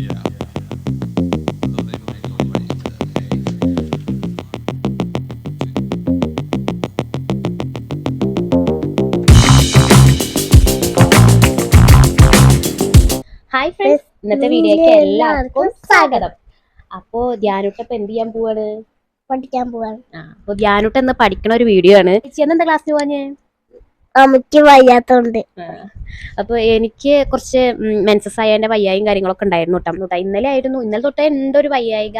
Hi friends ഇന്നത്തെ വീഡിയോയ്ക്ക് എല്ലാവർക്കും സ്വാഗതം. അപ്പോ ധ്യാനുട്ട ഇപ്പൊ എന്ത് ചെയ്യാൻ പോവാണ്? പഠിക്കാൻ പോവാണ്. ആ അപ്പൊ ധ്യാനുട്ട എന്ന് പഠിക്കണ ഒരു വീഡിയോ ആണ്. ചേച്ചി എന്താ ക്ലാസ്സിന് പോവാഞ്ഞ്? അമ്മയ്ക്ക് വയ്യാത്തോണ്ട്. അപ്പൊ എനിക്ക് കുറച്ച് മെൻസസ് എന്റെ വയ്യായും കാര്യങ്ങളൊക്കെ ഉണ്ടായിരുന്നു കേട്ടോ. കേട്ടോ ഇന്നലെ ആയിരുന്നു. ഇന്നലെ തൊട്ടേ എന്തൊരു ഒരു വയ്യായിക.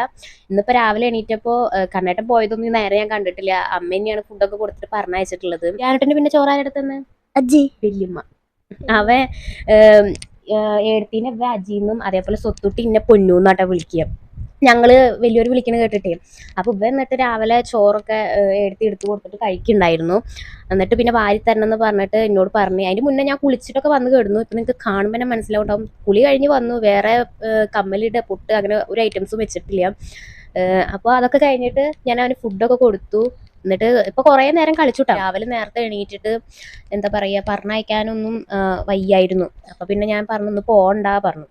ഇന്നിപ്പോ രാവിലെ എണീറ്റപ്പോ കണ്ണേട്ടൻ പോയതൊന്നും നേരെ ഞാൻ കണ്ടിട്ടില്ല. അമ്മ തന്നെയാണ് ഫുഡൊക്കെ കൊടുത്തിട്ട് പറഞ്ഞയച്ചിട്ടുള്ളത്. ധ്യാനുട്ടന്റെ പിന്നെ ചോറാരെടുത്തെന്ന് അജി. വല്യമ്മ. അവ ഏം, ഏഹ്, ഏടത്തിനെ ഇവ അജീന്നും അതേപോലെ സ്വത്തുട്ടി ഇന്നെ പൊന്നൂന്നാട്ടാ വിളിക്കുക ഞങ്ങൾ വലിയവർ വിളിക്കണ കേട്ടിട്ടേ. അപ്പോൾ ഇവ എന്നിട്ട് രാവിലെ ചോറൊക്കെ എടുത്ത് എടുത്ത് കൊടുത്തിട്ട് കഴിക്കുന്നുണ്ടായിരുന്നു. എന്നിട്ട് പിന്നെ വാരി തരണം എന്ന് പറഞ്ഞിട്ട് എന്നോട് പറഞ്ഞു. അതിന് മുന്നേ ഞാൻ കുളിച്ചിട്ടൊക്കെ വന്ന് കിടന്നു. ഇപ്പൊ നിങ്ങൾക്ക് കാണുമ്പോൾ തന്നെ മനസ്സിലാവുണ്ടാവും. കുളി കഴിഞ്ഞ് വന്നു. വേറെ ഏഹ്, കമ്മലിടെ പൊട്ട് അങ്ങനെ ഒരു ഐറ്റംസും വെച്ചിട്ടില്ല. അപ്പോൾ അപ്പൊ അതൊക്കെ കഴിഞ്ഞിട്ട് ഞാൻ അവന് ഫുഡൊക്കെ കൊടുത്തു. എന്നിട്ട് ഇപ്പൊ കുറേ നേരം കളിച്ചുട്ടാ രാവിലെ നേരത്തെ എണീറ്റിട്ട് എന്താ പറയാ പറഞ്ഞയക്കാനൊന്നും വയ്യായിരുന്നു. അപ്പൊ പിന്നെ ഞാൻ പറഞ്ഞു ഒന്ന് പോണ്ട പറഞ്ഞു.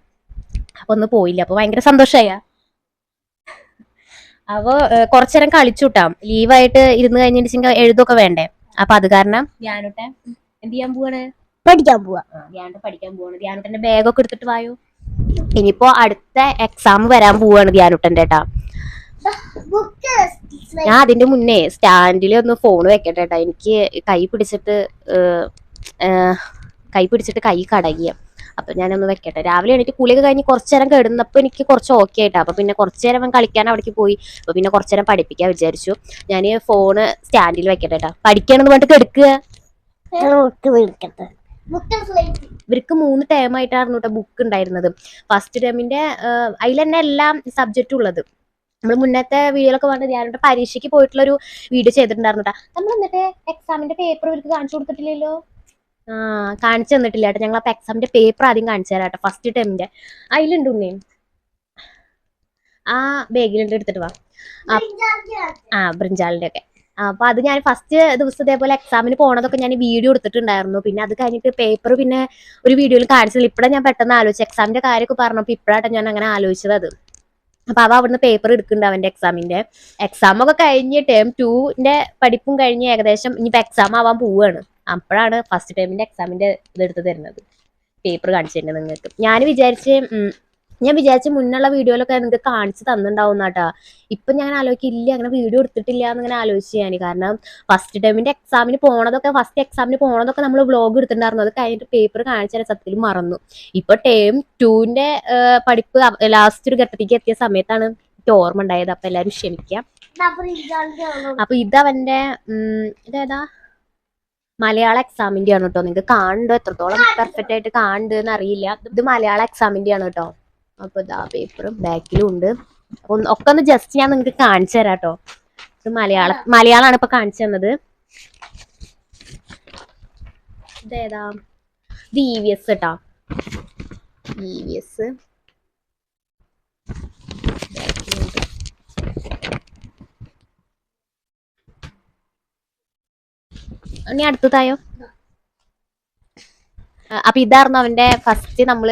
അപ്പൊ ഒന്ന് പോയില്ല. അപ്പൊ ഭയങ്കര സന്തോഷായ. അപ്പൊ കുറച്ചേരം കളിച്ചുട്ടാ. ലീവായിട്ട് ഇരുന്ന് കഴിഞ്ഞിട്ട് എഴുതൊക്കെ വേണ്ടേ? അപ്പൊ അത് കാരണം. ധ്യാനോട്ടെ എന്ത് ചെയ്യാൻ പോവാണ്? പഠിക്കാൻ പോവാ. ധ്യാനുട്ടെ പഠിക്കാൻ പോവാണ്. ധ്യാനോട്ടന്റെ ബാഗൊക്കെ എടുത്തിട്ട് വായോ? ഇനിയിപ്പോ അടുത്ത എക്സാം വരാൻ പോവാണ് ധ്യാനുട്ടന്റെ ഏട്ടാ. ഞാൻ അതിന്റെ മുന്നേ സ്റ്റാൻഡിൽ ഒന്ന് ഫോൺ വെക്കട്ടെ ട്ടാ. എനിക്ക് കൈ പിടിച്ചിട്ട് കൈ പിടിച്ചിട്ട് കൈ കടകിയ. അപ്പൊ ഞാനൊന്ന് വെക്കട്ടെ. രാവിലെ എണീറ്റ് കുളിയൊക്കെ കഴിഞ്ഞ് കുറച്ചു നേരം കിടന്നപ്പോ എനിക്ക് കുറച്ച് ഓക്കെ ആയിട്ടാ. അപ്പൊ പിന്നെ കുറച്ചു നേരം അവൻ കളിക്കാൻ അവിടേക്ക് പോയി. അപ്പൊ പിന്നെ കുറച്ചു നേരം പഠിപ്പിക്കാൻ വിചാരിച്ചു. ഞാൻ ഫോണ് സ്റ്റാൻഡിൽ വെക്കട്ടെ ട്ടാ. പഠിക്കാണെന്ന് പറഞ്ഞിട്ട് കെടുക്കുക ഇവർക്ക് മൂന്ന് ടേം ആയിട്ടായിരുന്നു കേട്ടോ ബുക്ക് ഉണ്ടായിരുന്നത്. ഫസ്റ്റ് ടേമിന്റെ അതിൽ തന്നെ എല്ലാം സബ്ജക്റ്റും ഉള്ളത്. നമ്മൾ മുന്നത്തെ വീഡിയോയിലൊക്കെ പറഞ്ഞത് ഞാനിവിടെ പരീക്ഷയ്ക്ക് പോയിട്ടുള്ള ഒരു വീഡിയോ ചെയ്തിട്ടുണ്ടായിരുന്നു കേട്ടോ നമ്മൾ എന്നിട്ട് എക്സാമിന്റെ പേപ്പർ ഇവർക്ക് കാണിച്ചു കൊടുത്തിട്ടില്ലല്ലോ? കാണിച്ചു തന്നിട്ടില്ല കേട്ടോ. ഞങ്ങൾ അപ്പൊ എക്സാമിന്റെ പേപ്പർ ആദ്യം കാണിച്ചു തരാം കേട്ടോ. ഫസ്റ്റ് ടേമിന്റെ അതിലുണ്ട് ഉണ്ണേ. ആ ബാഗിലുണ്ട് എടുത്തിട്ട് വാ. ആ ബ്രിഞ്ചാളിന്റെ ഒക്കെ. അപ്പൊ അത് ഞാൻ ഫസ്റ്റ് ദിവസം ഇതേപോലെ എക്സാമിന് പോണതൊക്കെ ഞാൻ വീഡിയോ എടുത്തിട്ടുണ്ടായിരുന്നു. പിന്നെ അത് കഴിഞ്ഞിട്ട് പേപ്പർ പിന്നെ ഒരു വീഡിയോയിൽ കാണിച്ചില്ല. ഇപ്പഴാണ് ഞാൻ പെട്ടെന്ന് ആലോചിച്ചു എക്സാമിന്റെ കാര്യമൊക്കെ പറഞ്ഞപ്പോൾ ഇപ്പഴാട്ടോ ഞാൻ അങ്ങനെ ആലോചിച്ചത് അത്. അപ്പൊ അവ അവിടുന്ന് പേപ്പർ എടുക്കുന്നുണ്ട് അവന്റെ എക്സാമിന്റെ എക്സാം ഒക്കെ കഴിഞ്ഞ് ടേം ടുവിന്റെ പഠിപ്പും കഴിഞ്ഞ് ഏകദേശം ഇനിയിപ്പോ എക്സാം ആവാൻ പോവുകയാണ് അപ്പോഴാണ് ഫസ്റ്റ് ടൈമിന്റെ എക്സാമിന്റെ ഇതെടുത്ത് തരുന്നത്. പേപ്പർ കാണിച്ചിട്ടുണ്ട് നിങ്ങൾക്ക്. ഞാൻ വിചാരിച്ച് ഞാൻ വിചാരിച്ച മുന്നുള്ള വീഡിയോയിലൊക്കെ നിങ്ങൾക്ക് കാണിച്ച് തന്നിട്ടുണ്ടാവും കേട്ടാ. ഇപ്പം ഞാൻ ആലോചിക്കില്ല അങ്ങനെ വീഡിയോ എടുത്തിട്ടില്ല എന്നിങ്ങനെ ആലോചിച്ച് ഞാൻ. കാരണം ഫസ്റ്റ് ടൈമിന്റെ എക്സാമിന് പോണതൊക്കെ ഫസ്റ്റ് എക്സാമിന് പോണതൊക്കെ നമ്മൾ വ്ളോഗ് എടുത്തിട്ടുണ്ടായിരുന്നു. അത് കഴിഞ്ഞിട്ട് പേപ്പർ കാണിച്ചാൽ സത്യത്തിൽ മറന്നു. ഇപ്പോൾ ടേം ടൂവിന്റെ പഠിപ്പ് ലാസ്റ്റ് ഒരു ഘട്ടത്തേക്ക് എത്തിയ സമയത്താണ് എനിക്ക് ഓർമ്മ ഉണ്ടായത്. അപ്പം എല്ലാവരും ക്ഷമിക്കാം. അപ്പം ഇതവന്റെ ഇതേതാ? മലയാള എക്സാമിന്റെ ആണ് കേട്ടോ നിങ്ങൾക്ക് കാണുന്നുണ്ടോ? എത്രത്തോളം പെർഫെക്റ്റ് ആയിട്ട് കാണണ്ടെന്ന് അറിയില്ല. ഇത് മലയാള എക്സാമിന്റെ ആണ് കേട്ടോ അപ്പൊ ഇതാ പേപ്പറും ബാക്കിലും ഉണ്ട്. ഒക്കെ ഒന്ന് ജസ്റ്റ് ഞാൻ നിങ്ങൾക്ക് കാണിച്ചു തരാം കേട്ടോ ഇത് മലയാള മലയാളമാണ് ഇപ്പൊ കാണിച്ചു തന്നത്. ഇതേതാ ഇത് ഇ വി എസ് കേട്ടോ ഇ വി എസ് ഇനി അടുത്തതായോ? അപ്പൊ ഇതായിരുന്നു അവന്റെ ഫസ്റ്റ് നമ്മൾ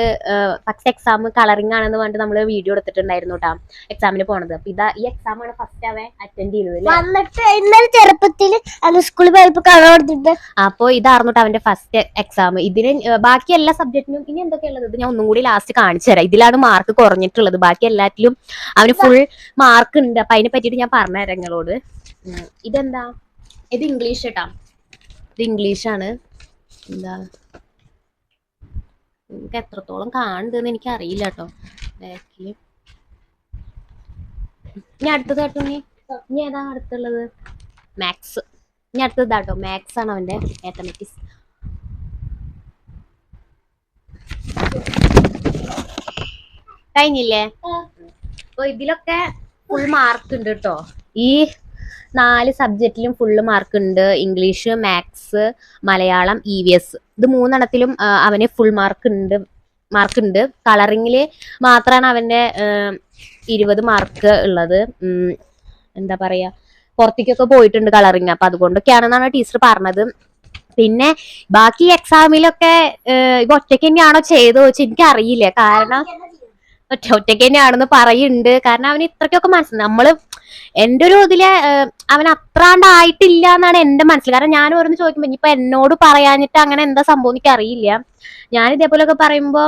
ഫസ്റ്റ് എക്സാം കളറിംഗ് ആണെന്ന് പറഞ്ഞിട്ട് നമ്മൾ വീഡിയോ എടുത്തിട്ടുണ്ടായിരുന്നു കേട്ടോ എക്സാമിന് പോണത്. അപ്പൊ ഇതാ ഈ എക്സാം ആണ് ഫസ്റ്റ് അവൻ അറ്റൻഡ് ചെയ്തത് വന്നിട്ട് ഇന്നലെ ചെറുപ്പത്തിൽ അത് സ്കൂളിൽ പോയപ്പോ കളർ കൊടുത്തിട്ട് അപ്പൊ ഇതായിരുന്നു അവന്റെ ഫസ്റ്റ് എക്സാം ഇതിന് ബാക്കി എല്ലാ സബ്ജക്റ്റിനും ഇനി എന്തൊക്കെയുള്ളത് ഇത് ഞാൻ ഒന്നും കൂടി ലാസ്റ്റ് കാണിച്ചു തരാം. ഇതിലാണ് മാർക്ക് കുറഞ്ഞിട്ടുള്ളത്. ബാക്കി എല്ലാറ്റിലും അവന് ഫുൾ മാർക്ക് ഉണ്ട്. അപ്പൊ അതിനെ പറ്റിയിട്ട് ഞാൻ പറഞ്ഞുതരാം നിങ്ങളോട്. ഇതെന്താ? ഇത് ഇംഗ്ലീഷ് കേട്ടാ ഇത് ഇംഗ്ലീഷ് ആണ് എന്താ? നിങ്ങൾക്ക് എത്രത്തോളം കാണുന്നുണ്ടെന്ന് എനിക്ക് അറിയില്ല കേട്ടോ ബാക്കിൽ ഇനി അടുത്തത് കേട്ടോ ഇനി. ഇനി ഏതാ അടുത്തുള്ളത്? മാത്സ് ഇനി അടുത്തത് കേട്ടോ മാത്സ് ആണ് അവന്റെ മാത്തമെറ്റിക്സ് കഴിഞ്ഞില്ലേ? അപ്പൊ ഇതിലൊക്കെ ഫുൾ മാർക്ക് ഉണ്ട് കേട്ടോ. ഈ നാല് സബ്ജക്റ്റിലും ഫുള്ള് മാർക്ക് ഉണ്ട്. English maths Malayalam E V S ഇത് മൂന്നെണ്ണത്തിലും അവന് ഫുൾ മാർക്ക് ഉണ്ട് മാർക്ക് ഉണ്ട്. കളറിങ്ങിൽ മാത്രമാണ് അവന്റെ ഇരുപത് മാർക്ക് ഉള്ളത്. എന്താ പറയാ പുറത്തേക്കൊക്കെ പോയിട്ടുണ്ട് കളറിങ് അപ്പൊ അതുകൊണ്ടൊക്കെയാണെന്നാണ് ടീച്ചർ പറഞ്ഞത്. പിന്നെ ബാക്കി എക്സാമിലൊക്കെ ഇപ്പൊ ഒറ്റയ്ക്ക് തന്നെയാണോ ചെയ്തോ വെച്ച് എനിക്കറിയില്ല. കാരണം ഒറ്റ ഒറ്റയ്ക്ക് തന്നെയാണെന്ന് പറയുന്നുണ്ട് കാരണം അവന് ഇത്രയ്ക്കൊക്കെ മനസ്സിൽ നമ്മൾ എന്റെ ഒരു ഇതിൽ അവൻ അത്രാണ്ടായിട്ടില്ല എന്നാണ് എന്റെ മനസ്സിൽ കാരണം ഞാൻ ഓരോന്ന് ചോദിക്കുമ്പോ ഇനിയിപ്പൊ എന്നോട് പറയാനിട്ട് അങ്ങനെ എന്താ സംഭവം എനിക്ക് അറിയില്ല ഞാൻ ഇതേപോലെയൊക്കെ പറയുമ്പോ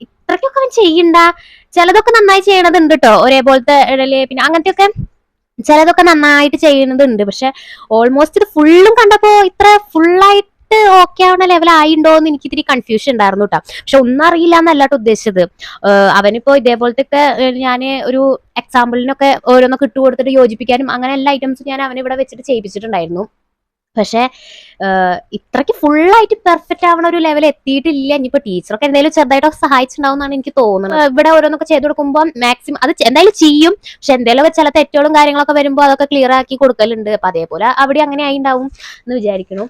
ഇത്രയ്ക്കൊക്കെ അവൻ ചെയ്യണ്ട? ചിലതൊക്കെ നന്നായി ചെയ്യണതുണ്ട് കേട്ടോ ഒരേപോലത്തെ പിന്നെ അങ്ങനത്തെയൊക്കെ ചിലതൊക്കെ നന്നായിട്ട് ചെയ്യുന്നതുണ്ട് പക്ഷെ ഓൾമോസ്റ്റ് ഇത് ഫുള്ളും കണ്ടപ്പോ ഇത്ര ഫുള്ളായിട്ട് ഓക്കെ ആവുന്ന ലെവൽ ആയിണ്ടോ എന്ന് എനിക്ക് ഇത്തിരി കൺഫ്യൂഷൻ ഉണ്ടായിരുന്നു കേട്ടോ പക്ഷെ ഒന്നും അറിയില്ല എന്നല്ലാട്ട് ഉദ്ദേശിച്ചത്. അവനിപ്പോ ഇതേപോലത്തെ ഞാൻ ഒരു എക്സാമ്പിളിനൊക്കെ ഓരോന്നൊക്കെ ഇട്ട് കൊടുത്തിട്ട് യോജിപ്പിക്കാനും അങ്ങനെ എല്ലാ ഐറ്റംസും ഞാൻ അവൻ ഇവിടെ വെച്ചിട്ട് ചെയ്യിപ്പിച്ചിട്ടുണ്ടായിരുന്നു. പക്ഷെ ഇത്രയ്ക്ക് ഫുള്ളായിട്ട് പെർഫെക്റ്റ് ആവണ ഒരു ലെവൽ എത്തിയിട്ടില്ല. ഇനിയിപ്പോ ടീച്ചറൊക്കെ എന്തെങ്കിലും ചെറുതായിട്ടൊക്കെ സഹായിച്ചിട്ടുണ്ടാവും എന്നാണ് എനിക്ക് തോന്നുന്നത് ഇവിടെ ഓരോന്നൊക്കെ ചെയ്ത് കൊടുക്കുമ്പോൾ മാക്സിമം അത് എന്തായാലും ചെയ്യും. പക്ഷെ എന്തായാലും ചില തെറ്റുകളും കാര്യങ്ങളൊക്കെ വരുമ്പോൾ അതൊക്കെ ക്ലിയർ ആക്കി കൊടുക്കലുണ്ട്. അപ്പൊ അതേപോലെ അവിടെ അങ്ങനെ ആയി ഉണ്ടാവും എന്ന് വിചാരിക്കുന്നു.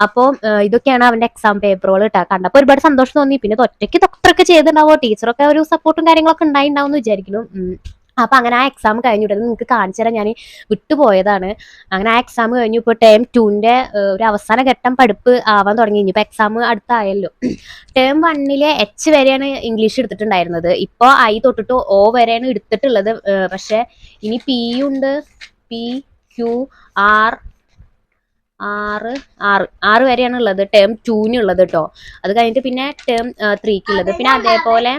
അപ്പോൾ ഇതൊക്കെയാണ് അവന്റെ എക്സാം പേപ്പറുകൾ കേട്ടോ കണ്ടപ്പോൾ ഒരുപാട് സന്തോഷം തോന്നി. പിന്നെ ഒറ്റയ്ക്ക് ഡോക്ടറൊക്കെ ചെയ്തിട്ടുണ്ടാവോ? ടീച്ചറൊക്കെ ഒരു സപ്പോർട്ടും കാര്യങ്ങളൊക്കെ ഉണ്ടായിണ്ടാവും എന്ന് വിചാരിക്കുന്നു. അപ്പൊ അങ്ങനെ ആ എക്സാം കഴിഞ്ഞിട്ട് നിങ്ങൾക്ക് കാണിച്ചു ഞാൻ വിട്ടുപോയതാണ്. അങ്ങനെ ആ എക്സാം കഴിഞ്ഞു. ഇപ്പോൾ ടേം ടുവിന്റെ ഒരു അവസാന ഘട്ടം പഠിപ്പ് ആവാൻ തുടങ്ങി. ഇനിയിപ്പോൾ എക്സാം അടുത്തായല്ലോ. ടേം വണ്ണിലെ എച്ച് വരെയാണ് ഇംഗ്ലീഷ് എടുത്തിട്ടുണ്ടായിരുന്നത്. ഇപ്പൊ ഐ തൊട്ടിട്ട് ഓ വരെയാണ് എടുത്തിട്ടുള്ളത്. പക്ഷെ ഇനി പി ഉണ്ട്. പി ക്യു ആർ ആറ് ആറ് ആറ് വരെയാണ് ഉള്ളത് ടേം ടൂന് ഉള്ളത് കേട്ടോ അത് കഴിഞ്ഞിട്ട് പിന്നെ ടേം ത്രീക്ക് ഉള്ളത്. പിന്നെ അതേപോലെ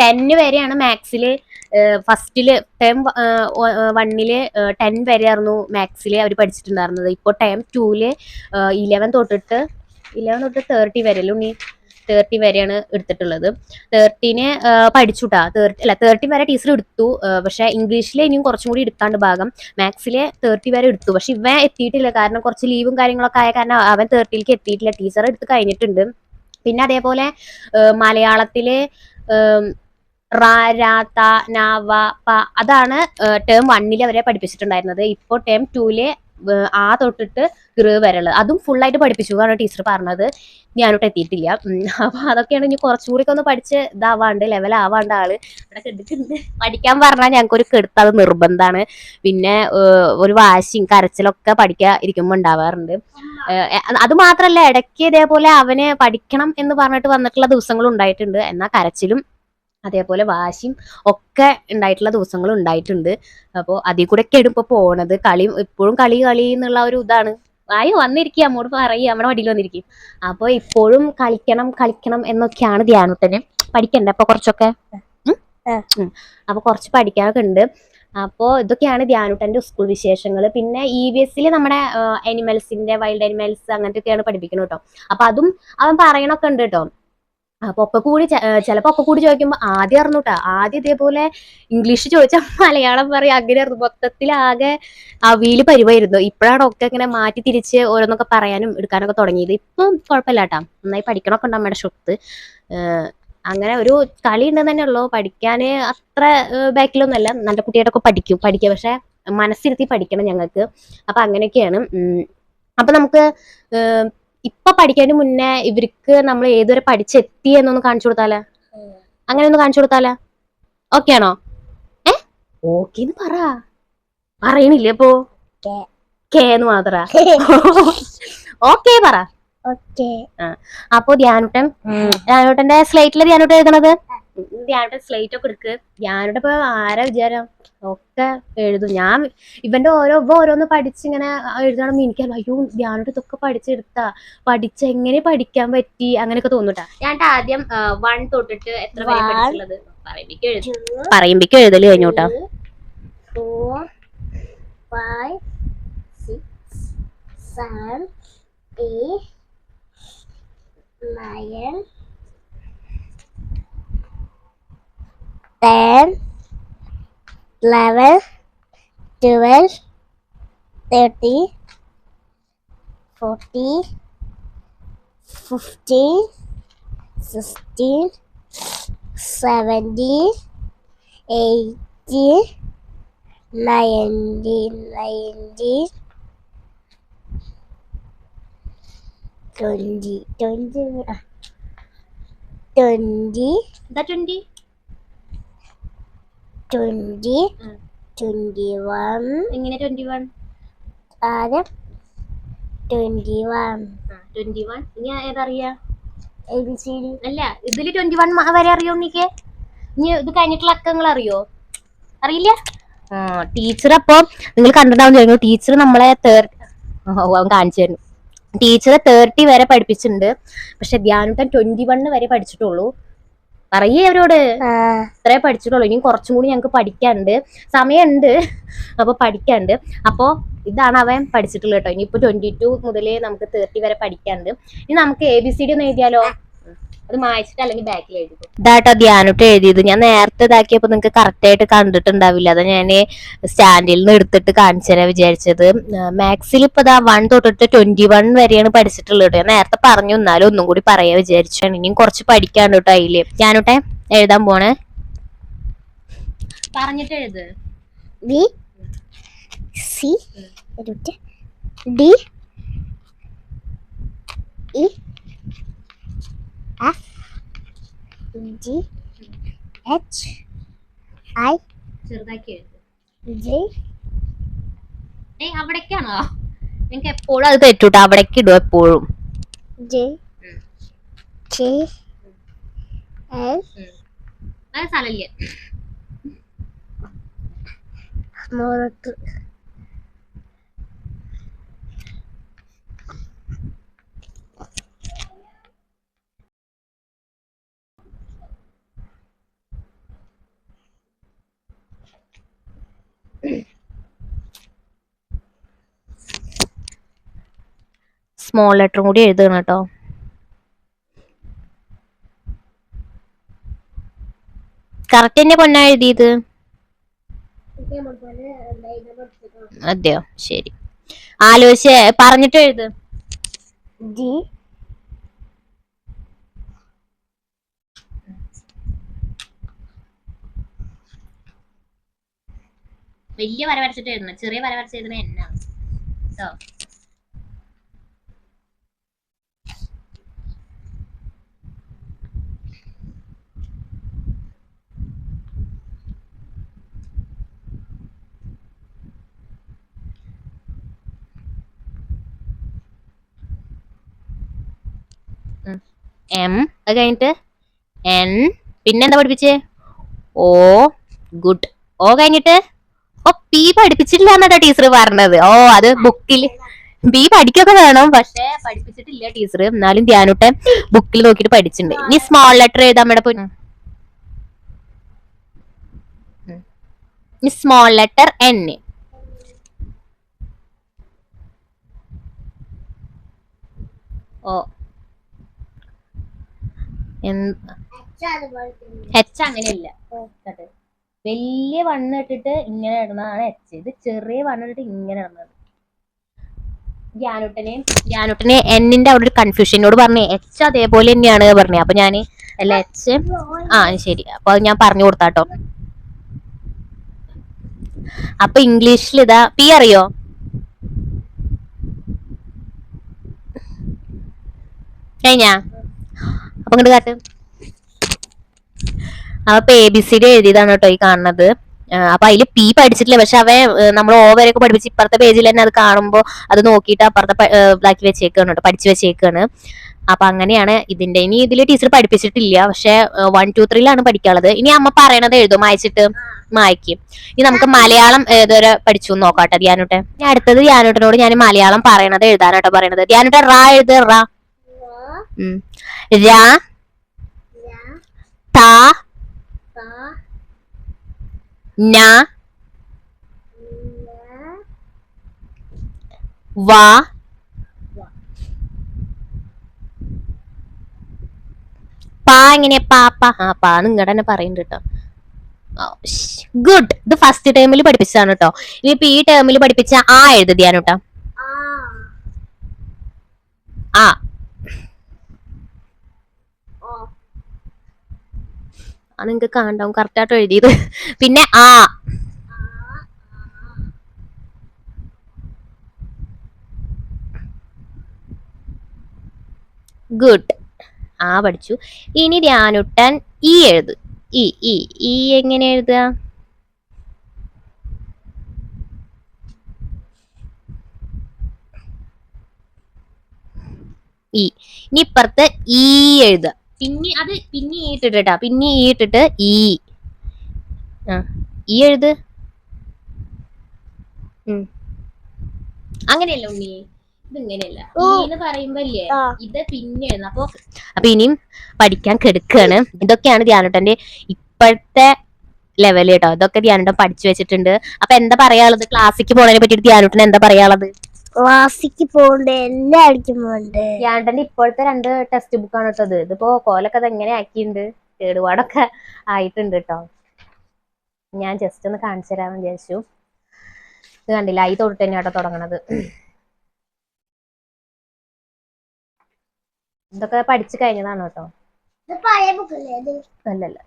ടെന്ന് വരെയാണ് മാത്സിൽ ഫസ്റ്റിൽ ടേം വണ്ണിൽ ടെൻ വരെയായിരുന്നു മാത്സിൽ അവർ പഠിച്ചിട്ടുണ്ടായിരുന്നത്. ഇപ്പോൾ ടേം ടൂൽ ഇലവൻ തൊട്ടിട്ട് ഇലവൻ തൊട്ട് തേർട്ടി വരെ ഉണ്ണി? തേർട്ടി വരെയാണ് എടുത്തിട്ടുള്ളത്. തേർട്ടീനെ പഠിച്ചുട്ടാ. തേർട്ടി അല്ല തേർട്ടി വരെ ടീച്ചർ എടുത്തു. പക്ഷെ ഇംഗ്ലീഷിലെ ഇനിയും കുറച്ചും കൂടി എടുത്താണ്ട് ഭാഗം മാത്സിലെ തേർട്ടി വരെ എടുത്തു. പക്ഷെ ഇവൻ എത്തിയിട്ടില്ല. കാരണം കുറച്ച് ലീവും കാര്യങ്ങളൊക്കെ ആയ കാരണം അവൻ തേർട്ടിയിലേക്ക് എത്തിയിട്ടില്ല. ടീച്ചർ എടുത്ത് കഴിഞ്ഞിട്ടുണ്ട്. പിന്നെ അതേപോലെ മലയാളത്തിലെ ത ന വ പ അതാണ് ടേം വണ്ണിൽ അവരെ പഠിപ്പിച്ചിട്ടുണ്ടായിരുന്നത്. ഇപ്പോൾ ടേം ടൂൽ ആ തൊട്ടിട്ട് ഗ്രഹ വരൾ. അതും ഫുൾ ആയിട്ട് പഠിപ്പിച്ചു. എന്നാണ് ടീച്ചർ പറഞ്ഞത് ഞാനോട്ട് എത്തിയിട്ടില്ല. അപ്പൊ അതൊക്കെയാണ് ഇനി കുറച്ചുകൂടി ഒന്ന് പഠിച്ച് ഇതാവാണ്ട് ആവാണ്ട് ആൾ ഇവിടെ കെട്ടിട്ടുണ്ട്. പഠിക്കാൻ പറഞ്ഞാൽ ഞങ്ങൾക്ക് ഒരു കെടുത്ത് അത് നിർബന്ധമാണ് പിന്നെ ഒരു വാശിയും കരച്ചിലൊക്കെ പഠിക്കാൻ ഇരിക്കുമ്പോൾ ഉണ്ടാവാറുണ്ട്. അത് മാത്രല്ല ഇടയ്ക്ക് ഇതേപോലെ അവനെ പഠിക്കണം എന്ന് പറഞ്ഞിട്ട് വന്നിട്ടുള്ള ദിവസങ്ങളും ഉണ്ടായിട്ടുണ്ട്. എന്നാൽ കരച്ചിലും അതേപോലെ വാശിയും ഒക്കെ ഉണ്ടായിട്ടുള്ള ദിവസങ്ങൾ ഉണ്ടായിട്ടുണ്ട്. അപ്പോൾ അതിൽ കൂടെ ഒക്കെയാണ് ഇപ്പൊ പോണത്. കളി ഇപ്പോഴും കളി കളി എന്നുള്ള ഒരു ഇതാണ്. ആയി വന്നിരിക്കുക അമ്മോട് പറയുക നമ്മുടെ വടിയിൽ വന്നിരിക്കും. അപ്പോൾ ഇപ്പോഴും കളിക്കണം കളിക്കണം എന്നൊക്കെയാണ് ധ്യാനത്തിന് പഠിക്കണ്ടേ? അപ്പോൾ കുറച്ചൊക്കെ? അപ്പോൾ അപ്പൊ കുറച്ച് പഠിക്കാനൊക്കെ ഉണ്ട്. അപ്പോൾ ഇതൊക്കെയാണ് ധ്യാനുട്ടന്റെ സ്കൂൾ വിശേഷങ്ങൾ. പിന്നെ ഇ വി എസിൽ നമ്മുടെ അനിമൽസിന്റെ വൈൽഡ് അനിമൽസ് അങ്ങനത്തെ ഒക്കെയാണ് പഠിപ്പിക്കുന്നത് കേട്ടോ. അപ്പൊ അതും അവൻ പറയണൊക്കെ ഉണ്ട് കേട്ടോ. അപ്പൊ ഒക്കെ കൂടി ചിലപ്പോ ഒക്കെ കൂടി ചോദിക്കുമ്പോ ആദ്യം അറിഞ്ഞൂട്ടാ. ആദ്യം ഇതേപോലെ ഇംഗ്ലീഷ് ചോദിച്ചാൽ മലയാളം പറയും. അങ്ങനെയായിരുന്നു മൊത്തത്തിൽ ആകെ അവിയിൽ പരിവായിരുന്നു. ഇപ്പോഴാണ് ഒക്കെ ഇങ്ങനെ മാറ്റി തിരിച്ച് ഓരോന്നൊക്കെ പറയാനും എടുക്കാനൊക്കെ തുടങ്ങിയത്. ഇപ്പം കുഴപ്പമില്ല കേട്ടാ നന്നായി പഠിക്കണമൊക്കെ ഉണ്ട് അമ്മയുടെ ഷൊത്ത് അങ്ങനെ ഒരു കളി ഉണ്ടെന്ന് തന്നെ ഉള്ളൂ. പഠിക്കാന് അത്ര ബാക്കിലൊന്നുമല്ല. നല്ല കുട്ടിയായിട്ടൊക്കെ പഠിക്കും. പഠിക്കുക പക്ഷെ മനസ്സിരുത്തി പഠിക്കണം ഞങ്ങൾക്ക്. അപ്പൊ അങ്ങനെയൊക്കെയാണ്. അപ്പൊ നമുക്ക് ഇപ്പൊ പഠിക്കാൻ മുന്നേ ഇവർക്ക് നമ്മൾ ഏതുവരെ പഠിച്ചെത്തി എന്നൊന്ന് കാണിച്ചു കൊടുത്താലേ? അങ്ങനെ ഒന്ന് കാണിച്ചു കൊടുത്താലേ? ഓക്കെ ആണോ? ഏ? ഓക്കെ എന്ന് പറ. പറയണില്ലേ അപ്പോ കേന്ന് കേ എന്ന് മാത്ര. ഓക്കെ പറ. ഓക്കെ അപ്പൊ ധ്യാനുട്ടൻ ധ്യാനുട്ടന്റെ സ്ലേറ്റിൽ ധ്യാനുട്ടൻ എഴുതണത്? ധ്യാനുട്ടൻ സ്ലേറ്റ് ഒക്കെ എടുക്ക്. ധ്യാനുട്ടൻ ഇപ്പൊ ആരാ വിചാരം? ഒക്കെ എഴുതും. ഞാൻ ഇവന്റെ ഓരോ ഇവ ഓരോന്ന് പഠിച്ചിങ്ങനെ എഴുതണം എനിക്ക് അയ്യോ ധ്യാനുട്ടൻ ഇതൊക്കെ പഠിച്ചെടുത്താ. പഠിച്ച എങ്ങനെ പഠിക്കാൻ പറ്റി? അങ്ങനെയൊക്കെ തോന്നുട്ടാ ഞാൻ ആദ്യം വൺ തൊട്ടിട്ട് എത്ര വരെ പഠിച്ചുള്ളത് പറയുമ്പോ എഴുതി. ടു പറയുമ്പോ എഴുതൽ കഴിഞ്ഞോട്ടാ four five six seven eight nine ten eleven twelve thirty forty fifteen sixteen seventeen eighteen, nineteen, nineteen, twenty, twenty, ah, that എന്താ ട്വന്റി Mm. twenty-one, എങ്ങനെ ട്വന്റി വൺ? ആദ്യം ട്വന്റി വൺ. Twenty one. ഇനി ഏതറിയാ? അല്ല ഇതിൽ twenty one വരെ അറിയോ നീക്ക്? ഇനി ഇത് കഴിഞ്ഞിട്ടുള്ള അക്കങ്ങൾ അറിയോ? അറിയില്ല? ആ ടീച്ചർ അപ്പൊ നിങ്ങൾ കണ്ടിട്ടുണ്ടാവും ടീച്ചർ നമ്മളെ തേർട്ടി അവൻ കാണിച്ചു തരുന്നു. ടീച്ചർ തേർട്ടി വരെ പഠിപ്പിച്ചിട്ടുണ്ട്. പക്ഷെ ധ്യാനുട്ടൻ ട്വന്റി വണ്ണ് വരെ പഠിച്ചിട്ടുള്ളൂ. പറയേ അവരോട്. ഇത്ര പഠിച്ചിട്ടുള്ളൂ. ഇനി കുറച്ചും കൂടി ഞങ്ങൾക്ക് പഠിക്കാനുണ്ട്. സമയമുണ്ട് അപ്പൊ പഠിക്കാനുണ്ട്. അപ്പോ ഇതാണ് അവൻ പഠിച്ചിട്ടുള്ളത് കേട്ടോ. ഇനിയിപ്പോ ട്വന്റി ടു മുതൽ നമുക്ക് തേർട്ടി വരെ പഠിക്കാനുണ്ട്. ഇനി നമുക്ക് എ ബി സി ഡി ഒന്ന് എഴുതിയാലോ? അത് മായ്ച്ചിട്ട് അല്ലെങ്കിൽ ബാക്കിൽ ഇതാട്ടോ ധ്യാനിട്ട് എഴുതിയത്. ഞാൻ നേരത്തെ ഇതാക്കിയപ്പോ നിങ്ങൾക്ക് കറക്റ്റ് ആയിട്ട് കണ്ടിട്ടുണ്ടാവില്ല. അതാ ഞാൻ സ്റ്റാൻഡിൽ നിന്ന് എടുത്തിട്ട് കാണിച്ചാ വിചാരിച്ചത്. മാത്സിൽ ഇപ്പൊ ഇതാ വൺ തൊട്ടിട്ട് ട്വന്റി വൺ വരെയാണ് പഠിച്ചിട്ടുള്ളത് ഞാൻ നേരത്തെ പറഞ്ഞു എന്നാലും ഒന്നും കൂടി പറയാ വിചാരിച്ചാണ്. ഇനിയും കുറച്ച് പഠിക്കാണ്ട് കേട്ടോ അതിൽ ഞാനോട്ടെ എഴുതാൻ പോണേ പറഞ്ഞിട്ട് എഴുത്. B C D E F G H I ചെറുതാക്കി ജെ ഏയ് അവിടേക്കാണോ? നിങ്ങൾക്ക് എപ്പോഴും അത് തെറ്റൂട്ടോ. അവിടേക്ക് ഇടും എപ്പോഴും. ജെ കെ എൽ അത് സ്ഥലമില്ല മൂന്നത്ത് സ്മോൾ ലെറ്ററും കൂടി എഴുതണം കേട്ടോ. കറക്റ്റ് തന്നെ പൊന്നാ എഴുതിയത്? അതെയോ? ശരി. ആലോചിച്ച് പറഞ്ഞിട്ട് എഴുത്. വലിയ വര വരച്ചിട്ട് എഴുതണം. ചെറിയ വര വരച്ച് എഴുതണ എന്നാ? കേട്ടോ എം അത് കഴിഞ്ഞിട്ട് എൻ പിന്നെന്താ പഠിപ്പിച്ചേ? ഓ ഗുഡ് ഓ കഴിഞ്ഞിട്ട് ഓ പി പഠിപ്പിച്ചിട്ടില്ല എന്നാട്ടോ ടീച്ചർ പറഞ്ഞത്. ഓ അത് ബുക്കിൽ ബി പഠിക്കൊക്കെ വേണം പക്ഷെ പഠിപ്പിച്ചിട്ടില്ല ടീച്ചർ എന്നാലും ധ്യാനുട്ടെ ബുക്കിൽ നോക്കിയിട്ട് പഠിച്ചിട്ടുണ്ട്. ഇനി സ്മോൾ ലെറ്റർ എഴുതാൻ മേടെ പോയി ഇനി small letter N O H അങ്ങനെയല്ല? വലിയ വണ്ണ് ഇട്ടിട്ട് ഇങ്ങനെ ഇടുന്നതാണ് എച്ച് ഇത് ചെറിയ വണ്ണ് ഇട്ടിട്ട് ഇങ്ങനെ ഇടുന്നത് ധ്യാനുട്ടനെ. ധ്യാനുട്ടനെ എന്നിന്റെ അവിടെ ഒരു കൺഫ്യൂഷനോട് പറഞ്ഞേ എച്ച് അതേപോലെ തന്നെയാണ് പറഞ്ഞത് അപ്പൊ ഞാൻ അല്ല എച്ച് ആ ശരി. അപ്പൊ അത് ഞാൻ പറഞ്ഞു കൊടുത്താട്ടോ. അപ്പൊ ഇംഗ്ലീഷിൽ ഇതാ പി അറിയോ? കഴിഞ്ഞാ? അപ്പൊ ഇങ്ങോട്ട് കാട്ട്. അപ്പൊ എ ബി സി ഡി എഴുതിയതാണ് കേട്ടോ ഈ കാണുന്നത്. അപ്പൊ അതിൽ പി പഠിച്ചിട്ടില്ല. പക്ഷെ അവൻ നമ്മൾ ഓവരൊക്കെ പഠിപ്പിച്ച് ഇപ്പറത്തെ പേജിൽ തന്നെ അത് കാണുമ്പോൾ അത് നോക്കിയിട്ട് അപ്പുറത്തെ ബ്ലാക്കി വെച്ചേക്കാണ് കേട്ടോ. പഠിച്ചു വെച്ചേക്കാണ്. അപ്പൊ അങ്ങനെയാണ് ഇതിന്റെ. ഇനി ഇതിൽ ടീച്ചർ പഠിപ്പിച്ചിട്ടില്ല. പക്ഷെ വൺ ടു ത്രീയിലാണ് പഠിക്കാനുള്ളത് ഇനി അമ്മ പറയണത് എഴുതും. വായിച്ചിട്ട് മായ്ക്കും. ഇനി നമുക്ക് മലയാളം ഏതുവരെ പഠിച്ചു നോക്കാട്ടെ. ധ്യാനുട്ടെ ഇനി അടുത്തത് ധ്യാനുട്ടനോട് ഞാൻ മലയാളം പറയണത് എഴുതാനാട്ടോ പറയണത്. ധ്യാനുട്ട റാ എഴുത് റാ. രാ. ത. ന. വ. പാ എങ്ങനെയാ? പാപ്പ ആ പാ നിങ്ങടെ തന്നെ പറയുന്നുണ്ട് കേട്ടോ ഗുഡ്. ഇത് ഫസ്റ്റ് ടേമിൽ പഠിപ്പിച്ചതാണ് കേട്ടോ ഇനിയിപ്പോ ഈ ടേമിൽ പഠിപ്പിച്ച ആ എഴുതിയാണ് കേട്ടോ ആ ആ നിങ്ങക്ക് കാണണ്ടാവും കറക്റ്റ് ആയിട്ട് എഴുതിയത്. പിന്നെ ആ. ഗുഡ് ആ പഠിച്ചു. ഇനി ധ്യാനുട്ടൻ ഈ എഴുത്. ഈ ഇ ഇ എങ്ങനെ എഴുതുക? ഈ. ഇനി ഇപ്പുറത്ത് ഈ എഴുതുക. പിന്നെ അത് പിന്നെ ഈ കേട്ടാ പിന്നെ ഈ ഇട്ടിട്ട് ഈ ഈ എഴുത്. അങ്ങനെയല്ല ഉണ്ണി? ഇതിങ്ങനെയല്ല. ഈ എന്ന് പറയുമ്പോ ഇല്ലേ ഇത് പിന്നെ അപ്പൊ അപ്പൊ ഇനിയും പഠിക്കാൻ കെടുക്കാണ്. ഇതൊക്കെയാണ് ധ്യാനട്ടന്റെ ഇപ്പോഴത്തെ ലെവൽ കേട്ടോ. ഇതൊക്കെ ധ്യാനട്ടൻ പഠിച്ചു വെച്ചിട്ടുണ്ട്. അപ്പൊ എന്താ പറയാനുള്ളത്? ക്ലാസ്സിക്ക് പോണതിനെ പറ്റിയിട്ട് ധ്യാനട്ടൻ എന്താ പറയാനുള്ളത്? ക്ലാസ്സിക്ക് എല്ലാം എല്ലാവർക്കും പോകണ്ട്. ധ്യാനട്ടന്റെ ഇപ്പോഴത്തെ രണ്ട് ടെക്സ്റ്റ് ബുക്കാണ് ആണ് ഇത്. ഇതിപ്പോ കോലൊക്കെ അത് എങ്ങനെ ആക്കിയിട്ടുണ്ട് കേടുപാടൊക്കെ ആയിട്ടുണ്ട് കേട്ടോ. ഞാൻ ജസ്റ്റ് ഒന്ന് കാണിച്ചു തരാമെന്ന് വിചാരിച്ചു. ഇത് കണ്ടില്ല? ഈ തൊട്ട് തന്നെ കേട്ടോ തുടങ്ങണത്. ഇതൊക്കെ പഠിച്ചു കഴിഞ്ഞതാണ് കേട്ടോ? അല്ലല്ല.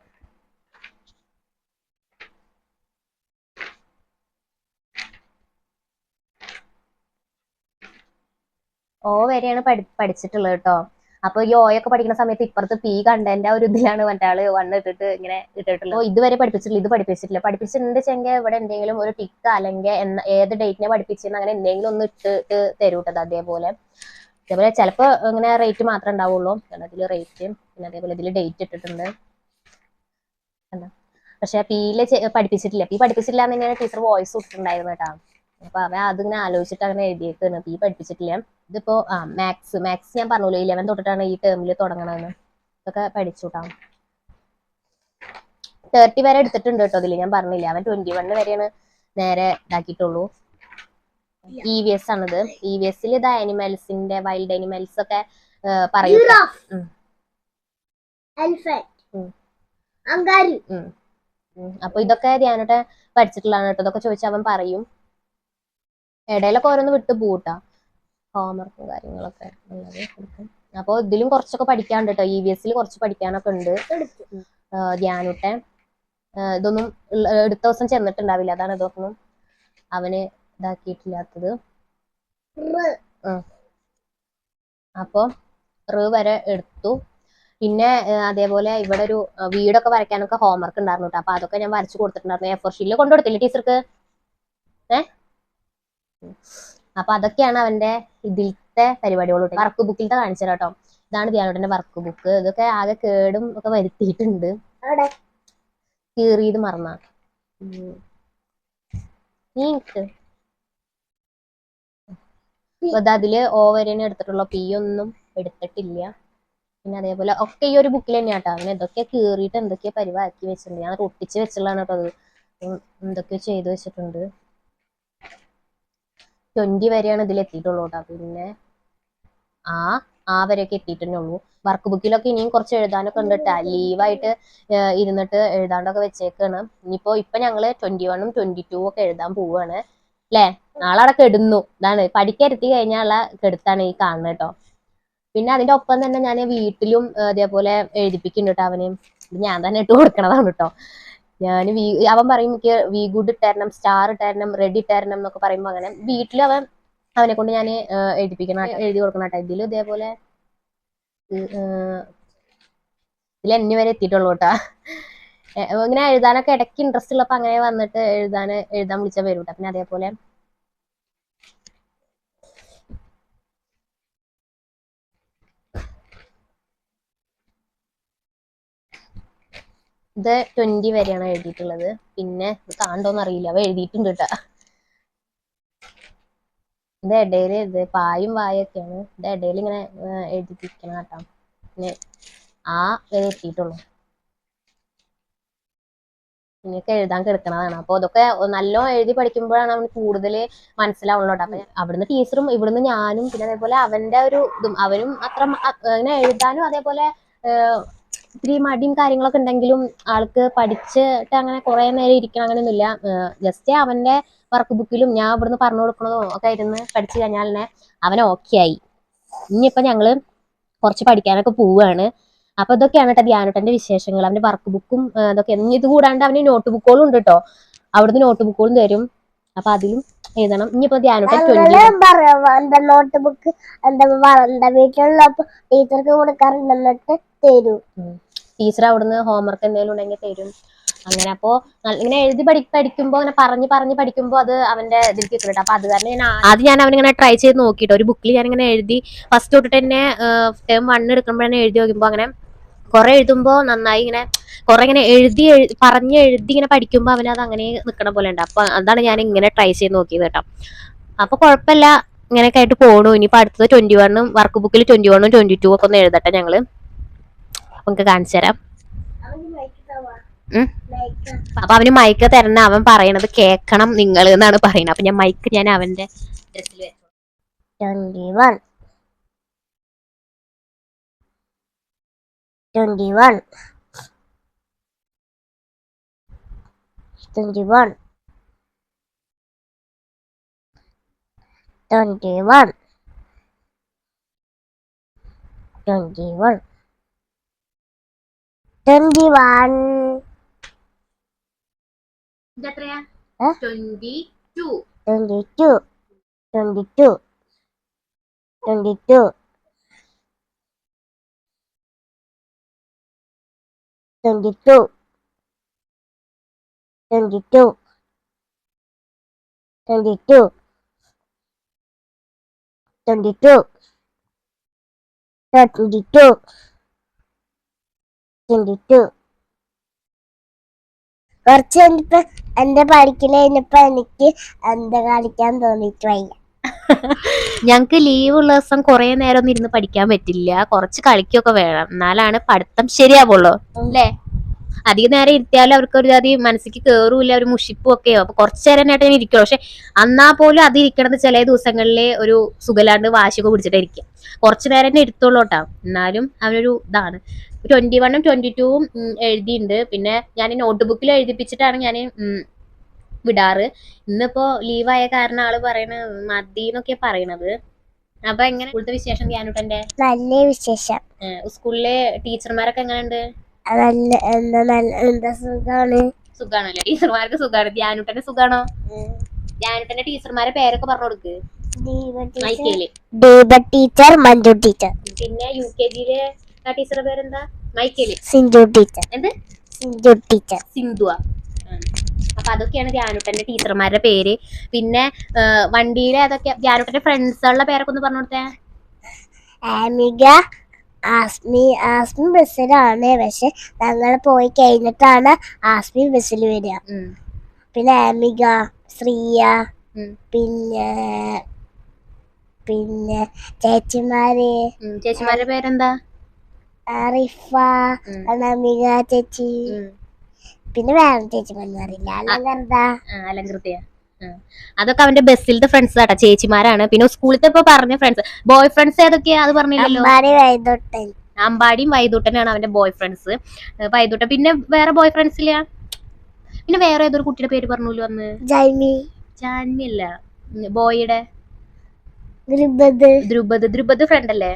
ഓ വരെയാണ് പഠി പഠിച്ചിട്ടുള്ളത് കേട്ടോ അപ്പൊ ഈ ഓയൊക്കെ പഠിക്കുന്ന സമയത്ത് ഇപ്പുറത്ത് പി കണ്ടന്റ് ആ ഒരു ഇതിലാണ് മറ്റാൾ വണ്ണ് ഇട്ടിട്ട് ഇങ്ങനെ ഇട്ടിട്ടുള്ളത്. ഓ ഇതുവരെ പഠിപ്പിച്ചിട്ടില്ല ഇത് പഠിപ്പിച്ചിട്ടില്ല. പഠിപ്പിച്ചിട്ടുണ്ട് ചെങ്കിൽ ഇവിടെ എന്തെങ്കിലും ഒരു ടിക്ക് അല്ലെങ്കിൽ എന്ന ഏത് ഡേറ്റിനെ പഠിപ്പിച്ചെന്ന് അങ്ങനെ എന്തെങ്കിലും ഒന്ന് ഇട്ടിട്ട് തരൂട്ടത് അതേപോലെ. അതേപോലെ ചിലപ്പോ ഇങ്ങനെ റേറ്റ് മാത്രമേ ഉണ്ടാവുള്ളൂ. ഇതിൽ റേറ്റ് പിന്നെ അതേപോലെ ഇതിൽ ഡേറ്റ് ഇട്ടിട്ടുണ്ട്? പക്ഷെ പിയിൽ പഠിപ്പിച്ചിട്ടില്ല. പി പഠിപ്പിച്ചിട്ടില്ല എന്ന് ടീച്ചർ വോയിസ് ഇട്ടിട്ടുണ്ടായിരുന്നു കേട്ടോ അപ്പൊ അവൻ അതിങ്ങനെ ആലോചിച്ചിട്ട് അങ്ങനെ എഴുതിയേക്കാണ്. പി പഠിപ്പിച്ചിട്ടില്ല? ഇതിപ്പോ ആ മാത്സ് മാത്സ് ഞാൻ പറഞ്ഞല്ലോ ഇലവൻ തൊട്ടിട്ടാണ് ഈ ടേമിൽ തുടങ്ങണമെന്ന് ഇതൊക്കെ പഠിച്ചുട്ടാ. തേർട്ടി വരെ എടുത്തിട്ടുണ്ട് കേട്ടോ അതിൽ ഞാൻ പറഞ്ഞില്ല അവൻ ട്വന്റി വണ്ണ് വരെയാണ് നേരെ ഇതാക്കിയിട്ടുള്ളൂ. ഇ വി എസ് ആണിത്. ഇ വി എസിൽ ഇത് അനിമൽസിന്റെ വൈൽഡ് അനിമൽസ് ഒക്കെ പറയും. അപ്പൊ ഇതൊക്കെ ധ്യാനോട്ടെ പഠിച്ചിട്ടുള്ളതാണ് കേട്ടോ. ഇതൊക്കെ ചോദിച്ചാൽ അവൻ പറയും. ഇടയിലൊക്കെ ഓരോന്ന് വിട്ട് പോട്ടാ ഹോംവർക്കും കാര്യങ്ങളൊക്കെ ഉള്ളത്. കൊടുക്കും ഇതിലും കുറച്ചൊക്കെ പഠിക്കാണ്ട് കേട്ടോ ഇ വി എസിൽ കുറച്ച് പഠിക്കാനൊക്കെ ഉണ്ട്. ധ്യാനുട്ടെ. ഇതൊന്നും എടുത്ത ദിവസം ചെന്നിട്ടുണ്ടാവില്ല. അതാണ് ഇതൊന്നും അവന് ഇതാക്കിയിട്ടില്ലാത്തത്. അപ്പോൾ റ് വരെ എടുത്തു. പിന്നെ അതേപോലെ ഇവിടെ ഒരു വീടൊക്കെ വരയ്ക്കാനൊക്കെ ഹോംവർക്ക് ഉണ്ടായിരുന്നു കേട്ടോ അപ്പൊ അതൊക്കെ ഞാൻ വരച്ചു കൊടുത്തിട്ടുണ്ടായിരുന്നു. എ ഫോർ ഷീറ്റിൽ കൊണ്ടുകൊടുത്തില്ലേ ടീച്ചർക്ക്? ഏ? ഉം. അപ്പൊ അതൊക്കെയാണ് അവന്റെ ഇതിലത്തെ പരിപാടികൾ വർക്ക് ബുക്കിലത്തെ കാണിച്ചു കേട്ടോ. ഇതാണ് ധ്യാനോടന്റെ വർക്ക് ബുക്ക് ഇതൊക്കെ ആകെ കേടും ഒക്കെ വരുത്തിയിട്ടുണ്ട്. കീറിയത് മറന്ന. അതിൽ ഓവരനെ എടുത്തിട്ടുള്ള പി ഒന്നും എടുത്തിട്ടില്ല. പിന്നെ അതേപോലെ ഒക്കെ ഈ ഒരു ബുക്കിൽ തന്നെയാട്ടോ അങ്ങനെ ഇതൊക്കെ കീറിയിട്ട് എന്തൊക്കെയോ പരിവാക്കി വെച്ചിട്ടുണ്ട്. ഞാൻ ഒട്ടിച്ച് വെച്ചുള്ളതാണ് കേട്ടോ അത്. എന്തൊക്കെയോ ചെയ്തു വെച്ചിട്ടുണ്ട്. ട്വന്റി വരെയാണ് ഇതിൽ എത്തിയിട്ടുള്ളൂ കേട്ടോ പിന്നെ ആ ആ വരെയൊക്കെ എത്തിയിട്ടേ ഉള്ളൂ വർക്ക് ബുക്കിലൊക്കെ ഇനിയും കുറച്ച് എഴുതാനൊക്കെ ഉണ്ട് കേട്ടോ ലീവായിട്ട് ഇരുന്നിട്ട് എഴുതാണ്ടൊക്കെ വെച്ചേക്കാണ്. ഇനിയിപ്പോ ഇപ്പൊ ഞങ്ങൾ ട്വന്റി വണ്ണും ട്വന്റി ടൂ ഒക്കെ എഴുതാൻ പോവാണ്. അല്ലേ നാളെ അവിടെ കെടുന്നു. ഇതാണ്. പഠിക്കരുത്തി കഴിഞ്ഞാലുള്ള കെടുത്താണ് ഈ കാണുന്നത് കേട്ടോ പിന്നെ അതിന്റെ ഒപ്പം തന്നെ ഞാൻ വീട്ടിലും അതേപോലെ എഴുതിപ്പിക്കുന്നുണ്ട് കേട്ടോ അവന്. ഞാൻ തന്നെ ഇട്ട് കൊടുക്കണതാണ് കേട്ടോ ഞാൻ വി അവൻ പറയും എനിക്ക് വി ഗുഡ് ഇട്ടായിരുന്നു സ്റ്റാർ ഇട്ടായിരുന്നു റെഡ് ഇട്ടായിരുന്നു എന്നൊക്കെ പറയുമ്പോൾ അങ്ങനെ വീട്ടിൽ അവൻ അവനെ കൊണ്ട് ഞാൻ എഴുതിപ്പിക്കണം എഴുതി കൊടുക്കണം കേട്ടോ ഇതിലും ഇതേപോലെ ഇതിൽ എന്നെ വരെ എത്തിയിട്ടുള്ളൂ കേട്ടാ ഇങ്ങനെ എഴുതാനൊക്കെ ഇടയ്ക്ക് ഇൻട്രസ്റ്റ് ഉള്ളപ്പോൾ അങ്ങനെ വന്നിട്ട് എഴുതാൻ എഴുതാൻ വിളിച്ചാൽ വരും കേട്ടോ പിന്നെ അതേപോലെ ഇത് ട്വന്റി വരെയാണ് എഴുതിയിട്ടുള്ളത്. പിന്നെ കാണണ്ടോന്ന് അറിയില്ല. അവ എഴുതിയിട്ടുണ്ട് കേട്ടാ. ഇത് ഇടയിൽ ഇത് പായും വായൊക്കെയാണ്. ഇത് ഇടയിൽ ഇങ്ങനെ എഴുതിപ്പിക്കണം കേട്ടോ. പിന്നെ ആ വരെ എത്തിയിട്ടുള്ളൂ. ഇങ്ങനെയൊക്കെ എഴുതാൻ കിടക്കണതാണ്. അപ്പൊ അതൊക്കെ നല്ലോ എഴുതി പഠിക്കുമ്പോഴാണ് അവന് കൂടുതൽ മനസ്സിലാവുള്ളൂ കേട്ടോ. അപ്പൊ അവിടുന്ന് ടീച്ചറും ഇവിടുന്ന് ഞാനും പിന്നെ അതേപോലെ അവന്റെ ഒരു ഇതും അവനും അത്ര മ- അ- ഇങ്ങനെ എഴുതാനും അതേപോലെ ഇത്തിരി മടിയും കാര്യങ്ങളൊക്കെ ഉണ്ടെങ്കിലും ആൾക്ക് പഠിച്ചിട്ട് അങ്ങനെ കുറെ നേരം ഇരിക്കണം അങ്ങനെയൊന്നുമില്ല. ജസ്റ്റ് അവന്റെ വർക്ക് ബുക്കിലും ഞാൻ ഇവിടുന്ന് പറഞ്ഞു കൊടുക്കണതും ഒക്കെ ഇരുന്ന് പഠിച്ചു കഴിഞ്ഞാൽ തന്നെ അവൻ ഓക്കെ ആയി. ഇനിയിപ്പോ ഞങ്ങൾ കുറച്ച് പഠിക്കാനൊക്കെ പോവുകയാണ് അപ്പൊ ഇതൊക്കെയാണ് കേട്ടോ ധ്യാനട്ടന്റെ വിശേഷങ്ങൾ. അവന്റെ വർക്ക് ബുക്കും അതൊക്കെ ഇത് കൂടാണ്ട് അവന് നോട്ട് ബുക്കുകളും ഉണ്ട് കേട്ടോ അവിടുന്ന് നോട്ട് ബുക്കുകളും തരും. അപ്പൊ അതിലും എഴുതണം. ഇനിയിപ്പോ എന്താ നോട്ട് ബുക്ക് എന്താ വ- എന്താ വീട്ടിലുള്ളപ്പോ ടീച്ചർക്ക് കൊടുക്കാറുണ്ട് എന്നിട്ട് തരൂ. ടീച്ചർ അവിടുന്ന് ഹോംവർക്ക് എന്തെങ്കിലും ഉണ്ടെങ്കിൽ തരും. അങ്ങനെ അപ്പോ ഇങ്ങനെ എഴുതി പഠി പഠിക്കുമ്പോ അങ്ങനെ പറഞ്ഞ് പറഞ്ഞ് പഠിക്കുമ്പോ അത് അവന്റെ ഇതിലേക്ക് കിട്ടുന്നുണ്ട് അപ്പൊ അത് കാരണം ഞാൻ അത് ഞാൻ അവനിങ്ങനെ ട്രൈ ചെയ്ത് നോക്കിയിട്ട് ഒരു ബുക്കിൽ ഞാൻ ഇങ്ങനെ എഴുതി ഫസ്റ്റ് തൊട്ടിട്ട് തന്നെ ടേം വൺ എടുക്കുമ്പോഴാണ് എഴുതി നോക്കുമ്പോ അങ്ങനെ കുറെ എഴുതുമ്പോ നന്നായി ഇങ്ങനെ കുറെ ഇങ്ങനെ എഴുതി എഴു- പറഞ്ഞ് എഴുതി ഇങ്ങനെ പഠിക്കുമ്പോ അവനത് അങ്ങനെ നിൽക്കണ പോലെ ഉണ്ട്. അപ്പൊ അതാണ് ഞാൻ ഇങ്ങനെ ട്രൈ ചെയ്ത് നോക്കിയത് കേട്ടോ. അപ്പൊ കുഴപ്പമില്ല ഇങ്ങനെയൊക്കെ ആയിട്ട് പോണു. ഇനിയിപ്പോ അടുത്തത് ട്വന്റി വണ്ണും വർക്ക് ബുക്കിൽ ട്വന്റി വണ്ണും ട്വന്റി ടു ഒക്കെ ഒന്ന് എഴുതട്ടെ ഞങ്ങൾ. നമുക്ക് കാണിച്ചു തരാം. അപ്പൊ അവന് മൈക്ക് തരണ. അവൻ പറയണത് കേക്കണം നിങ്ങൾ എന്നാണ് പറയുന്നത്. അപ്പൊ ഞാൻ മൈക്ക് ഞാൻ അവന്റെ ഡ്രസ്സിൽ വെച്ചു twenty-one twenty one, twenty one, twenty one, twenty one. Zatria? Twenty two, twenty two, Twenty-two Twenty-two twenty two twenty two twenty two twenty two twenty two twenty two കുറച്ച് കഴിഞ്ഞപ്പോൾ എന്റെ പഠിക്കൽ കഴിഞ്ഞപ്പോൾ എനിക്ക് എന്താ കളിക്കാൻ തോന്നിയിട്ട് വയ്യ. ഞങ്ങക്ക് ലീവ് ഉള്ള ദിവസം കുറെ നേരം ഒന്നും ഇരുന്ന് പഠിക്കാൻ പറ്റില്ല. കുറച്ച് കളിക്കൊക്കെ വേണം. എന്നാലാണ് പഠിത്തം ശരിയാവുള്ളൂ. അല്ലേ? അധിക നേരം ഇരുത്തിയാലും അവർക്ക് ഒരു ജാതി മനസ്സിക്ക് കേറൂല ഒരു മുഷിപ്പും ഒക്കെ അപ്പൊ കുറച്ചു നേരം തന്നെ ഞാൻ ഇരിക്കുള്ളൂ. പക്ഷെ അന്നാ പോലും അത് ഇരിക്കണത് ചില ദിവസങ്ങളിലെ ഒരു സുഖലാണ്ട് വാശിയൊക്കെ പിടിച്ചിട്ട് ഇരിക്കുക കുറച്ചു നേരം തന്നെ ഇരുത്തുള്ളൂ കേട്ടോ. എന്നാലും അവനൊരു ഇതാണ്. ട്വന്റി വണ്ണും ട്വന്റി ടൂവും എഴുതിയിട്ടുണ്ട്. പിന്നെ ഞാൻ നോട്ട് ബുക്കിൽ എഴുതിപ്പിച്ചിട്ടാണ് ഞാൻ വിടാറ്. ഇന്നിപ്പോ ലീവായ കാരണം ആൾ പറയണ മതി എന്നൊക്കെ പറയണത്. അപ്പൊ എങ്ങനെ? സ്കൂളത്തെ വിശേഷം ധ്യാനുട്ടന്റെ നല്ല വിശേഷം. സ്കൂളിലെ ടീച്ചർമാരൊക്കെ എങ്ങനെയുണ്ട്? നല്ല എന്താ നല്ല എന്താ സുഖാണ്? സുഖാണല്ലേ? ടീച്ചർമാർക്ക് സുഖാണ്. ധ്യാനുട്ടന്റെ സുഖാണോ? ധ്യാനുട്ടന്റെ ടീച്ചർമാരെ പേരൊക്കെ പറഞ്ഞു കൊടുക്ക്. ദീപ ടീച്ചർ. മഞ്ജു ടീച്ചർ. പിന്നെ യു കെ ജിയിലെ ആ ടീച്ചറുടെ പേരെന്താ? മൈക്കേലി. സിഞ്ചു ടീച്ചർ. എന്ത്? സിഞ്ചു ടീച്ചർ. സിന്ധുവ. അപ്പൊ അതൊക്കെയാണ് ധ്യാനുട്ടന്റെ ടീച്ചർമാരുടെ പേര്. പിന്നെ വണ്ടിയിലെ അതൊക്കെ ധ്യാനുട്ടന്റെ ഫ്രണ്ട്സുകളുടെ പേരൊക്കെ ഒന്ന് പറഞ്ഞു കൊടുത്തേ ആമിക ആസ്മി ആസ്മി ബസ്സിലാണ്. പക്ഷെ ഞങ്ങൾ പോയി കഴിഞ്ഞിട്ടാണ് ആസ്മി ബസ്സിൽ വരിക. പിന്നെ ആമിക ശ്രീയ പിന്നെ പിന്നെ ചേച്ചിമാര്. ചേച്ചിമാരുടെ പേരെന്താ? റിഫ. അനാമിക ചേച്ചി. പിന്നെ വേറെ ചേച്ചിമാരില്ല അലങ്കൃതയ. ആ. അതൊക്കെ അവന്റെ ബസ്സിലത്തെ ഫ്രണ്ട്സ് ആട്ടാ ചേച്ചിമാരാണ്. പിന്നെ സ്കൂളിലത്തെ ഇപ്പൊ പറഞ്ഞ ഫ്രണ്ട്സ് ബോയ് ഫ്രണ്ട്സ് ഏതൊക്കെയാ? അത് പറഞ്ഞില്ലല്ലോ. അമ്പാടിയും വൈദൂട്ടനാണ് അവന്റെ ബോയ് ഫ്രണ്ട്സ് വൈദൂട്ടൻ. പിന്നെ വേറെ ബോയ് ഫ്രണ്ട്സ് ഇല്ല? പിന്നെ വേറെ ഏതൊരു കുട്ടിയുടെ പേര് പറഞ്ഞല്ലോ അന്ന്? ജാൻമി. ജാൻമി അല്ല. ബോയിയുടെ ദ്രുപത് ദ്രുപദ്. ധ്രുപദ് ഫ്രണ്ട് അല്ലേ?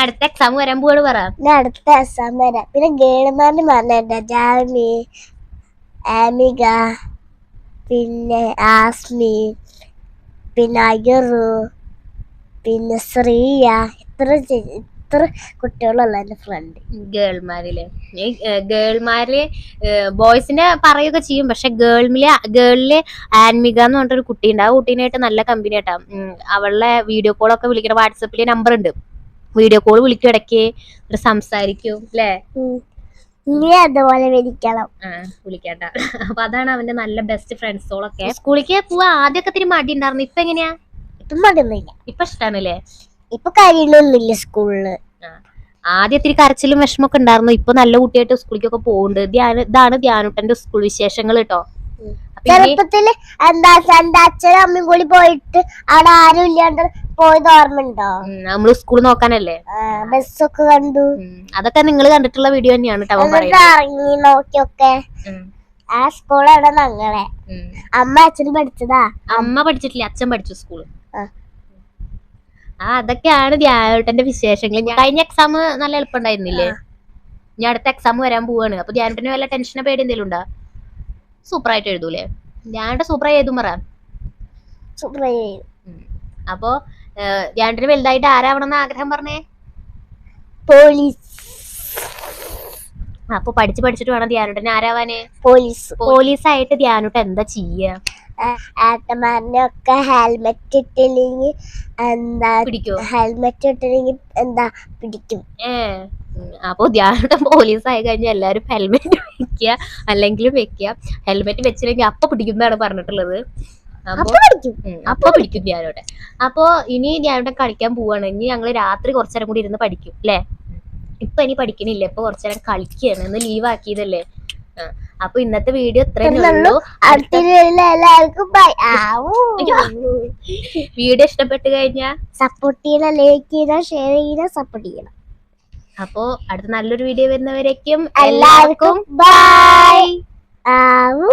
അടുത്ത എക്സാം വരാൻ പോവാണ് പറ. അടുത്ത എക്സാം വരാം. പിന്നെ ഗേൾമാന് പറഞ്ഞിട്ട് ജാമി ആമിക പിന്നെ ആസ്മി പിന്നെ അയറു പിന്നെ ശ്രീയ. ഇത്ര ഇത്ര കുട്ടികളുള്ള എന്റെ ഫ്രണ്ട് ഗേൾമാരിൽ. ഗേൾമാര് ബോയ്സിന്റെ പറയുകയൊക്കെ ചെയ്യും പക്ഷെ ഗേൾമിൽ ഗേളിൽ ആൻമിക എന്ന് പറഞ്ഞിട്ടൊരു കുട്ടിയുണ്ട്. ആ കുട്ടീനായിട്ട് നല്ല കമ്പനി ആട്ടാ അവളുടെ വീഡിയോ കോളൊക്കെ വിളിക്കണ വാട്സപ്പിലെ നമ്പർ ഉണ്ട് വീഡിയോ കോൾ വിളിക്കും ഇടയ്ക്ക്. സംസാരിക്കും അല്ലേ? ഇനി അതുപോലെ വിളിക്കണം. ആ വിളിക്കാട്ട അപ്പൊ അതാണ് അവന്റെ നല്ല ബെസ്റ്റ് ഫ്രണ്ട്സുകളൊക്കെ സ്കൂളിലേക്ക് പോവാ ആദ്യമൊക്കെ തിരി മടി ഉണ്ടായിരുന്നു ഇപ്പൊ എങ്ങനെയാ? ഇപ്പം മടുന്നില്ല ഇപ്പൊ ഇഷ്ടാണല്ലേ? ഇപ്പൊ കാര്യങ്ങളൊന്നുമില്ല സ്കൂളിൽ. ആദ്യം ഇത്തിരി കരച്ചിലും വിഷമൊക്കെ ഉണ്ടായിരുന്നു. ഇപ്പൊ നല്ല കുട്ടിയായിട്ട് സ്കൂളിലേക്കൊക്കെ പോകുന്നുണ്ട് ധ്യാന ഇതാണ് ധ്യാനുട്ടന്റെ സ്കൂൾ വിശേഷങ്ങൾ കേട്ടോ. ചെറുപ്പത്തിൽ എന്താ എന്റെ അച്ഛനും അമ്മയും കൂടി പോയിട്ട് അവിടെ ആരും ഇല്ലാണ്ട് പോയത് ഓർമ്മയുണ്ടോ? നമ്മൾ സ്കൂൾ നോക്കാനല്ലേ? ബസ്സൊക്കെ കണ്ടു. അതൊക്കെ നിങ്ങൾ കണ്ടിട്ടുള്ള വീഡിയോ തന്നെയാണ് ഇറങ്ങി നോക്കിയൊക്കെ. ആ സ്കൂളാണ് ഞങ്ങളെ. അമ്മ അച്ഛൻ പഠിച്ചതാ? അമ്മ പഠിച്ചിട്ടില്ല അച്ഛൻ പഠിച്ചു സ്കൂൾ ആ. അതൊക്കെയാണ് ധ്യാനോട്ടന്റെ വിശേഷങ്ങൾ കഴിഞ്ഞ എക്സാം നല്ല എളുപ്പമുണ്ടായിരുന്നില്ലേ? ഞാൻ അടുത്ത എക്സാം വരാൻ പോവാണ്. അപ്പൊ ധ്യാനോട്ടന് വല്ല ടെൻഷനോ പേടി എന്തെങ്കിലും ഉണ്ടോ? സൂപ്പർ ആയിട്ട് എഴുതൂലേ? സൂപ്പർ സൂപ്പറായി എഴുതും പറ. സൂപ്പർ അപ്പോ ധ്യാനുട്ടന് വലുതായിട്ട് ആരാവണം എന്ന് ആഗ്രഹം പറഞ്ഞേ? പോലീസ്. അപ്പൊ പഠിച്ച് പഠിച്ചിട്ട് വേണം ധ്യാനുട്ടൻ ആരാവാനെ? പോലീസ്. പോലീസായിട്ട് ധ്യാനുട്ടൻ എന്താ ചെയ്യാ? ഏട്ടന്മാരനെ ഒക്കെ ഹെൽമെറ്റ് ഇട്ടില്ലെങ്കിൽ എന്താ ഹെൽമെറ്റ് ഇട്ടില്ലെങ്കിൽ എന്താ പിടിക്കും. അപ്പൊ ധ്യാനുട്ടൻ പോലീസ് ആയി കഴിഞ്ഞാൽ എല്ലാരും ഹെൽമെറ്റ് വെക്കുക അല്ലെങ്കിലും വെക്കുക. ഹെൽമെറ്റ് വെച്ചില്ലെങ്കിൽ അപ്പൊ പിടിക്കുന്നതാണ് പറഞ്ഞിട്ടുള്ളത്. അപ്പൊ പിടിക്കും. ഞാനോടെ അപ്പൊ പിടിക്കും. ധ്യാനോട്ടെ അപ്പോ ഇനി ധ്യാനോട്ടെ കളിക്കാൻ പോവാണ് ഇനി ഞങ്ങൾ രാത്രി കുറച്ചേരം കൂടി ഇരുന്ന് പഠിക്കും അല്ലേ ഇപ്പൊ ഇനി പഠിക്കണില്ല ഇപ്പൊ കുറച്ചേരം കളിക്കുകയാണ്. ഇന്ന് ലീവ് ആക്കിയതല്ലേ? അപ്പൊ ഇന്നത്തെ വീഡിയോ ഇത്രയും ഇത്രയുള്ളൂ. എല്ലാവർക്കും വീഡിയോ ഇഷ്ടപ്പെട്ട് കഴിഞ്ഞാൽ സപ്പോർട്ട് ചെയ്യണം ലൈക്ക് ചെയ്യണം ഷെയർ ചെയ്യണം സപ്പോർട്ട് ചെയ്യണം. അപ്പോ അടുത്ത നല്ലൊരു വീഡിയോ വരുന്നവരേക്കും എല്ലാവർക്കും ബൈ ആവൂ.